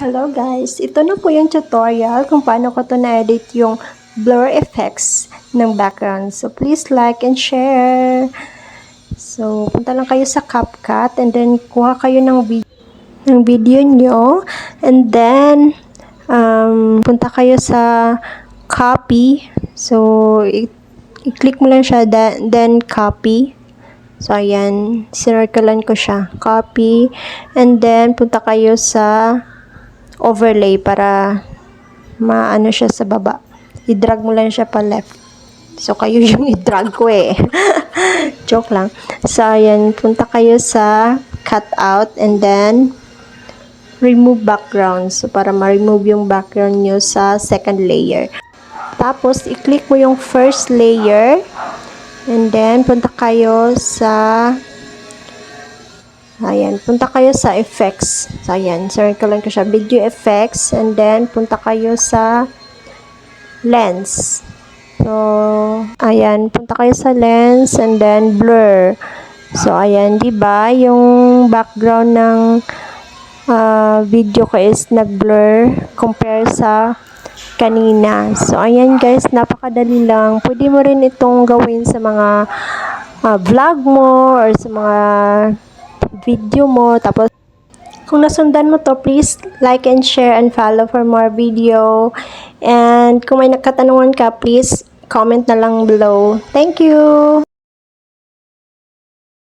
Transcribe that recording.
Hello guys, ito na po yung tutorial kung paano ko to na-edit yung blur effects ng background. So please like and share. So punta lang kayo sa CapCut and then kuha kayo ng video, ng video nyo and then um, punta kayo sa copy. So i-click mo lang siya then, copy. So, ayan. Sinirculan ko siya. Copy. And then, punta kayo sa overlay para maano siya sa baba. I-drag mo lang siya pa left. So, kayo yung i-drag ko eh. Joke lang. So, ayan. Punta kayo sa cut out and then remove background. So, para ma-remove yung background nyo sa second layer. Tapos, i-click mo yung first layer. And then, punta kayo sa Ayan, punta kayo sa effects. So, ayan, circle ko siya. Video effects. And then, punta kayo sa lens. So, ayan, punta kayo sa lens and then blur. So, ayan, di ba Yung background ng ah, video ko is nag-blur compare sa kanina. So, ayan guys, napakadali lang. Pwede mo rin itong gawin sa mga ah, vlog mo or sa mga video mo. Tapos, kung nasundan mo to, please like and share and follow for more video. And kung may nakatanungan ka, please comment na lang below. Thank you!